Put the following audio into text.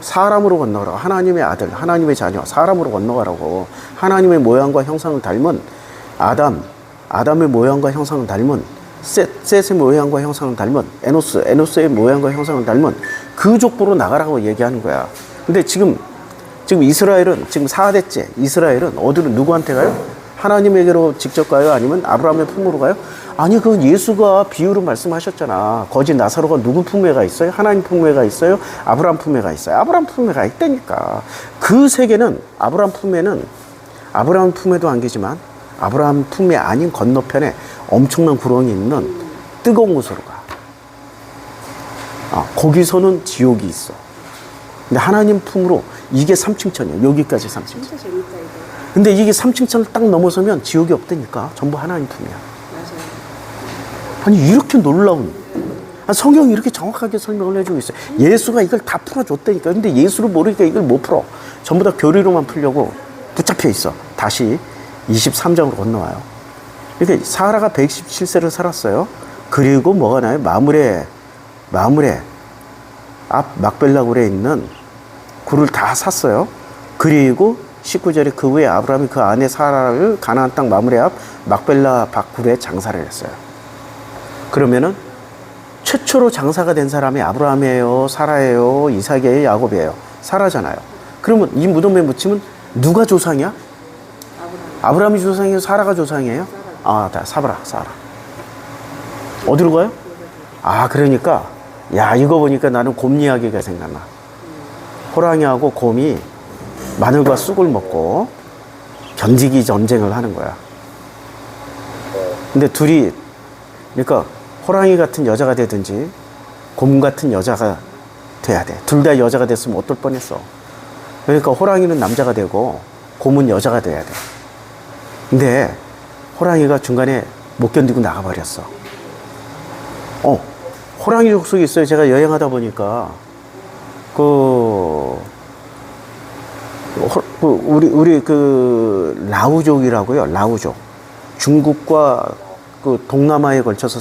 사람으로 건너가라고. 하나님의 아들, 하나님의 자녀, 사람으로 건너가라고. 하나님의 모양과 형상을 닮은 아담, 아담의 모양과 형상을 닮은 셋, 셋의 모양과 형상을 닮은 에노스, 에노스의 모양과 형상을 닮은 그 족보로 나가라고 얘기하는 거야. 근데 지금 지금 이스라엘은 지금 4대째 이스라엘은 어디로 누구한테 가요? 하나님에게로 직접 가요? 아니면 아브라함의 품으로 가요? 아니 그 예수가 비유로 말씀하셨잖아. 거짓 나사로가 누구 품에 가 있어요? 하나님 품에 가 있어요? 아브라함 품에 가 있어요? 아브라함 품에 가 있다니까. 그 세계는 아브라함 품에는 아브라함 품에도 안 계지만 아브라함 품에 아닌 건너편에 엄청난 구렁이 있는 뜨거운 곳으로 가. 아, 거기서는 지옥이 있어. 근데 하나님 품으로 이게 3층천이에요. 여기까지 3층천. 근데 이게 3층천을 딱 넘어서면 지옥이 없다니까. 전부 하나님 품이야. 아니, 이렇게 놀라운. 아, 성경이 이렇게 정확하게 설명을 해주고 있어요. 예수가 이걸 다 풀어줬다니까. 근데 예수를 모르니까 이걸 못 풀어. 전부 다 교리로만 풀려고 붙잡혀 있어. 다시 23장으로 건너와요. 그러니까 사라가 117세를 살았어요. 그리고 뭐가 나요? 마물에, 마물에 앞 막벨라굴에 있는 굴을 다 샀어요. 그리고 19절에 그 후에 아브라함이 그 아내 사라를 가나안 땅 마물의 앞 막벨라 밭굴에 장사를 했어요. 그러면은 최초로 장사가 된 사람이 아브라함이에요, 사라예요, 이삭이에요, 야곱이에요. 사라잖아요. 그러면 이 무덤에 묻히면 누가 조상이야? 아브라함. 아브라함이 조상이에요, 사라가 조상이에요? 아, 다 사브라, 사라. 어디로 가요? 아, 그러니까 야 이거 보니까 나는 곰 이야기가 생각나. 호랑이하고 곰이 마늘과 쑥을 먹고 견지기 전쟁을 하는 거야. 근데 둘이 그러니까 호랑이 같은 여자가 되든지 곰 같은 여자가 돼야 돼. 둘 다 여자가 됐으면 어떨 뻔했어. 그러니까 호랑이는 남자가 되고 곰은 여자가 돼야 돼. 근데 호랑이가 중간에 못 견디고 나가버렸어. 어, 호랑이 족속이 있어요. 제가 여행하다 보니까 그, 호- 그 우리 우리 그 라우족이라고요. 라우족. 중국과 그 동남아에 걸쳐서